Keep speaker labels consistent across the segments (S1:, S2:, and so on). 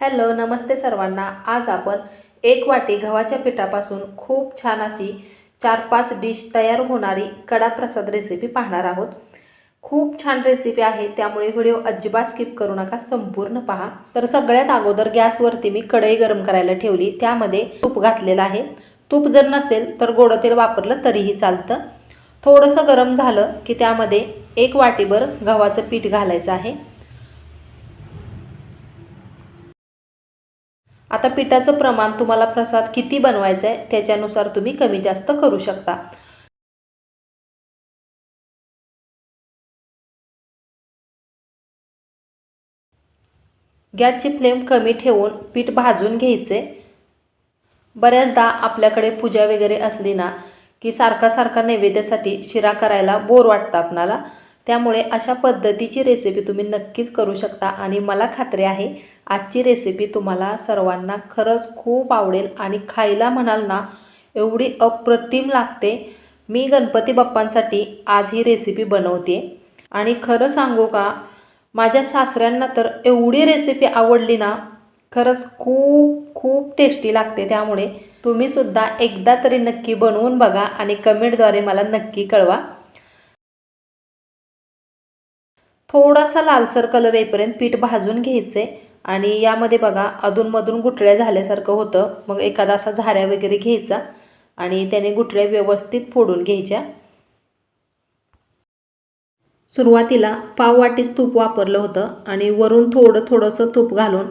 S1: Hello नमस्ते सर्वांना. आज आपण एक वाटी गव्हाच्या पिठापासून खूप छान अशी चार पाच डिश तयार होणारी कडा प्रसाद रेसिपी पाहणार आहोत. खूप छान रेसिपी आहे त्यामुळे व्हिडिओ अजिबात स्किप करू नका संपूर्ण पहा. तर सगळ्यात अगोदर गॅसवरती मी कढई गरम करायला ठेवली त्यामध्ये तूप घातलेलं आहे. तूप जर नसेल तर गोडं तेल वापरलं तरीही चालतं. थोडंसं गरम झालं की त्यामध्ये एक वाटीभर गव्हाचं पीठ घालायचं आहे. आता पिठाचं प्रमाण तुम्हाला प्रसाद किती बनवायचा आहे त्याच्यानुसार तुम्ही कमी जास्त करू शकता. गॅसची फ्लेम कमी ठेवून पीठ भाजून घ्यायचे. बऱ्याचदा आपल्याकडे पूजा वगैरे असली ना की सारखा सारखा नैवेद्यासाठी शिरा करायला बोर वाटतं आपणाला. त्यामुळे अशा पद्धतीची रेसिपी तुम्ही नक्कीच करू शकता. आणि मला खात्री आहे आजची रेसिपी तुम्हाला सर्वांना खरंच खूप आवडेल. आणि खायला म्हणाल ना एवढी अप्रतिम लागते. मी गणपती बाप्पांसाठी आज ही रेसिपी बनवते आणि खरं सांगू का माझ्या सासऱ्यांना तर एवढी रेसिपी आवडली ना खरंच खूप खूप टेस्टी लागते. त्यामुळे तुम्हीसुद्धा एकदा तरी नक्की बनवून बघा आणि कमेंटद्वारे मला नक्की कळवा. थोडासा लालसर कलर येईपर्यंत पीठ भाजून घ्यायचे आणि यामध्ये बघा अधूनमधून गुठळ्या झाल्यासारखं होतं. मग एखादा असा झाऱ्या वगैरे घ्यायचा आणि त्याने गुठळ्या व्यवस्थित फोडून घ्यायच्या. सुरुवातीला पाव वाटीच तूप वापरलं होतं आणि वरून थोडं थोडंसं तूप घालून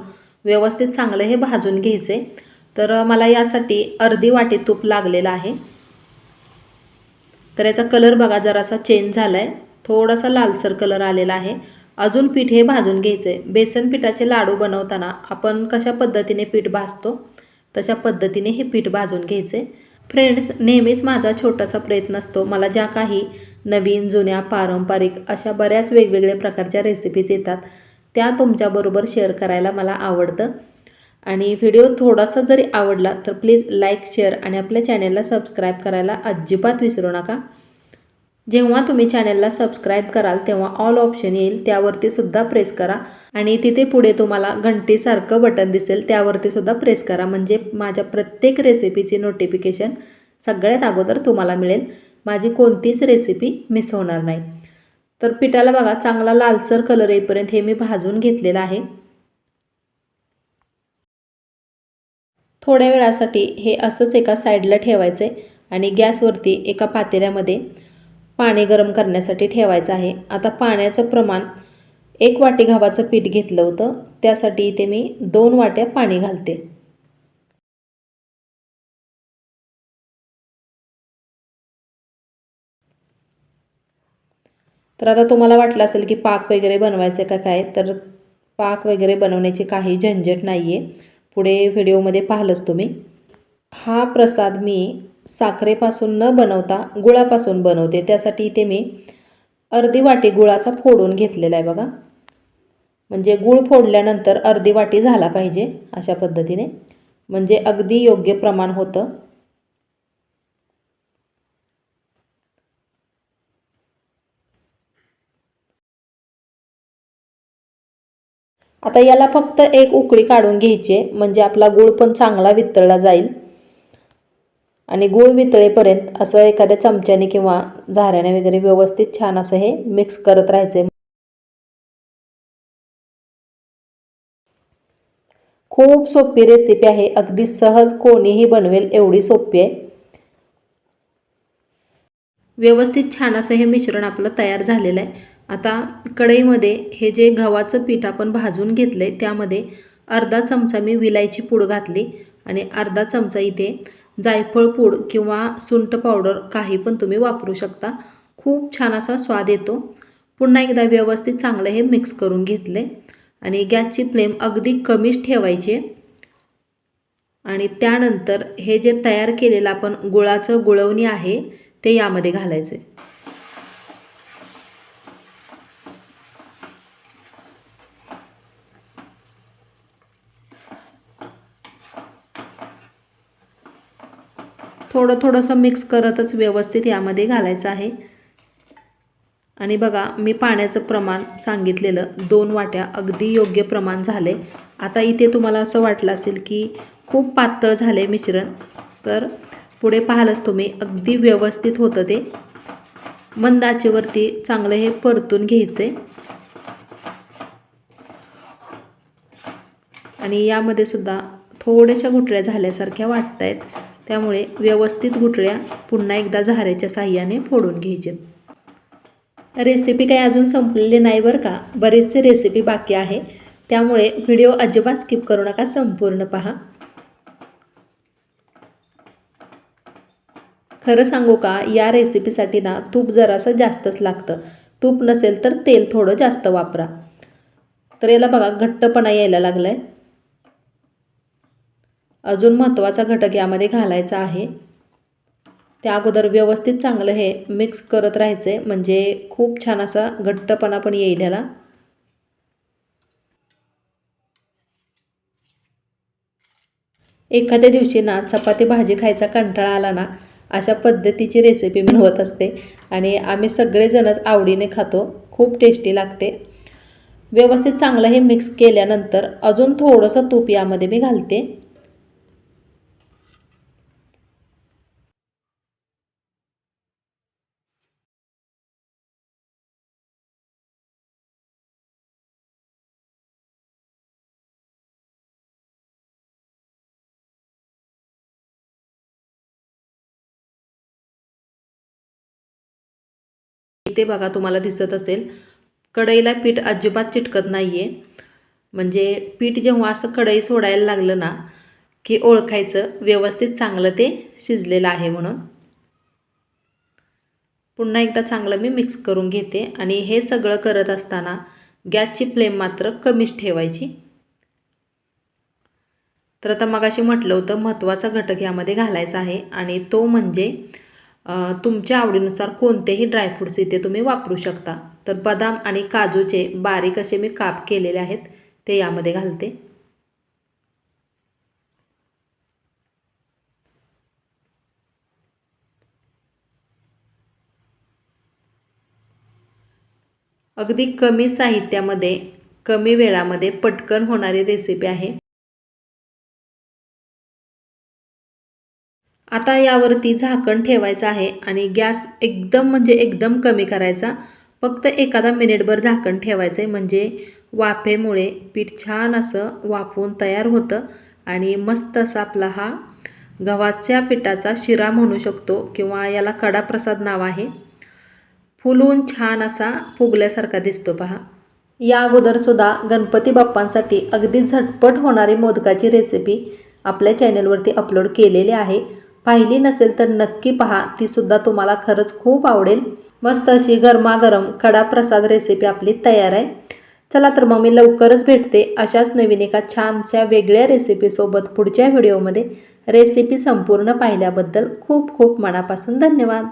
S1: व्यवस्थित चांगलं हे भाजून घ्यायचे तर मला यासाठी अर्धी वाटी तूप लागलेलं आहे. तर याचा कलर बघा जरासा चेंज झाला आहे थोडासा लालसर कलर आलेला आहे. अजून पीठ हे भाजून घ्यायचं आहे बेसन पिठाचे लाडू बनवताना आपण कशा पद्धतीने पीठ भाजतो? तशा पद्धतीने हे पीठ भाजून घ्यायचे फ्रेंड्स नेहमीच माझा छोटासा प्रयत्न असतो. मला ज्या काही नवीन जुन्या पारंपरिक अशा बऱ्याच वेगवेगळ्या प्रकारच्या रेसिपीज येतात त्या तुमच्याबरोबर शेअर करायला मला आवडतं. आणि व्हिडिओ थोडासा जरी आवडला तर प्लीज लाईक शेअर आणि आपल्या चॅनेलला सबस्क्राईब करायला अजिबात विसरू नका. जेव्हा तुम्ही चॅनलला सबस्क्राईब कराल तेव्हा ऑल ऑप्शन येईल. त्यावरती सुद्धा प्रेस करा. आणि तिथे पुढे तुम्हाला घंटीसारखं बटन दिसेल त्यावरती सुद्धा प्रेस करा. म्हणजे माझ्या प्रत्येक रेसिपीची नोटिफिकेशन सगळ्यात अगोदर तुम्हाला मिळेल. माझी कोणतीच रेसिपी मिस होणार नाही. तर पिठाला बघा चांगला लालसर कलर येईपर्यंत हे मी भाजून घेतलेलं आहे. थोड्या वेळासाठी हे असंच एका साईडला ठेवायचं आहे आणि गॅसवरती एका पातेल्यामध्ये पाणी गरम करण्यासाठी ठेवायचं आहे. आता पाण्याचं प्रमाण एक वाटी गव्हाचं पीठ घेतलं होतं. त्यासाठी इथे मी दोन वाट्या पाणी घालते. तर आता तुम्हाला वाटलं असेल की पाक वगैरे बनवायचं का काय? तर पाक वगैरे बनवण्याची काही झंझट नाही आहे पुढे व्हिडिओमध्ये पाहिलंच तुम्ही. हा प्रसाद मी साखरेपासून न बनवता गुळापासून बनवते. त्यासाठी इथे मी अर्धी वाटी गुळाचा फोडून घेतलेला आहे बघा. म्हणजे गुळ फोडल्यानंतर अर्धी वाटी झाला पाहिजे अशा पद्धतीने. म्हणजे अगदी योग्य प्रमाण होतं. आता याला फक्त एक उकळी काढून घ्यायची आहे. म्हणजे आपला गूळ पण चांगला वितळला जाईल. आणि गूळ वितळेपर्यंत असं एखाद्या चमच्याने किंवा झाऱ्याने वगैरे व्यवस्थित छान असं हे मिक्स करत राहायचं खूप सोपी रेसिपी आहे. अगदी सहज कोणीही बनवेल एवढी सोपी आहे. व्यवस्थित छान असं हे मिश्रण आपलं तयार झालेलं आहे. आता कढईमध्ये हे जे गव्हाचं पीठ आपण भाजून घेतलं आहे त्यामध्ये अर्धा चमचा मी विलायची पूड घातली आणि अर्धा चमचा इथे जायफळ पूड किंवा सुंठ पावडर काही पण तुम्ही वापरू शकता. खूप छान असा स्वाद येतो. पुन्हा एकदा व्यवस्थित चांगलं हे मिक्स करून घेतले. आणि गॅसची फ्लेम अगदी कमीच ठेवायची. आणि त्यानंतर हे जे तयार केलेलं आपण गुळाचं गुळवणी आहे ते यामध्ये घालायचे. थोडं थोडंसं मिक्स करतच व्यवस्थित यामध्ये घालायचं आहे. आणि बघा मी पाण्याचं प्रमाण सांगितलेलं दोन वाट्या अगदी योग्य प्रमाण झाले आता इथे तुम्हाला असं वाटलं असेल की खूप पातळ झाले मिश्रण तर पुढे पाहालच तुम्ही अगदी व्यवस्थित होतं ते. मंद आचेवरती चांगलं हे परतून घ्यायचे आणि यामध्ये सुद्धा थोड्याशा गुठळ्या झाल्यासारख्या वाटत आहेत त्यामुळे व्यवस्थित गुठळ्या पुन्हा एकदा झाऱ्याच्या साह्याने फोडून घ्यायचे. रेसिपी काही अजून संपलेली नाही बरं का? बरेचसे रेसिपी बाकी आहे. त्यामुळे व्हिडिओ अजिबात स्किप करू नका संपूर्ण पहा. खरं सांगू का या रेसिपीसाठी ना तूप जरासं जास्तच लागतं. तूप नसेल तर तेल थोडं जास्त वापरा. तर याला बघा घट्टपणा यायला लागला आहे अजून महत्त्वाचा घटक यामध्ये घालायचा आहे. त्या अगोदर व्यवस्थित चांगलं हे मिक्स करत राहायचं आहे म्हणजे खूप छान असा घट्टपणा पण येईल याला एखाद्या दिवशी ना चपाती भाजी खायचा कंटाळा आला ना अशा पद्धतीची रेसिपी मी होत असते. आणि आम्ही सगळेजणच आवडीने खातो. खूप टेस्टी लागते. व्यवस्थित चांगलं हे मिक्स केल्यानंतर अजून थोडंसं तूप यामध्ये मी घालते. इथे बघा तुम्हाला दिसत असेल कढईला पीठ अजिबात चिटकत नाही आहे म्हणजे पीठ जेव्हा असं कढई सोडायला लागलं ना की ओळखायचं व्यवस्थित चांगलं ते शिजलेलं आहे म्हणून. पुन्हा एकदा चांगलं मी मिक्स करून घेते आणि हे सगळं करत असताना गॅसची फ्लेम मात्र कमीच ठेवायची. तर आता मगाशी म्हटलं होतं महत्त्वाचा घटक यामध्ये घालायचा आहे आणि तो म्हणजे तुमच्या आवडीनुसार कोणतेही ड्रायफ्रूट्स इथे तुम्ही वापरू शकता. तर बदाम आणि काजूचे बारीक असे मी काप केलेले आहेत ते यामध्ये घालते. अगदी कमी साहित्यामध्ये कमी वेळामध्ये पटकन होणारी रेसिपी आहे. आता यावरती झाकण ठेवायचं आहे आणि गॅस एकदम म्हणजे एकदम कमी करायचा. फक्त एखादा मिनिटभर झाकण ठेवायचं आहे म्हणजे वाफेमुळे पीठ छान असं वाफवून तयार होतं आणि मस्त असा आपला हा गव्हाच्या पिठाचा शिरा म्हणू शकतो किंवा याला कडा प्रसाद नाव आहे. फुलून छान असा फुगल्यासारखा दिसतो पहा. या अगोदरसुद्धा गणपती बाप्पांसाठी अगदी झटपट होणारी मोदकाची रेसिपी आपल्या चॅनलवरती अपलोड केलेली आहे. पाहिली नसेल तर नक्की पहा तीसुद्धा तुम्हाला खरंच खूप आवडेल. मस्त अशी गरमागरम कडा प्रसाद रेसिपी आपली तयार आहे. चला तर मग मी लवकरच भेटते अशाच नवीन एका छानशा वेगळ्या रेसिपीसोबत पुढच्या व्हिडिओमध्ये रेसिपी संपूर्ण पाहिल्याबद्दल खूप खूप मनापासून धन्यवाद.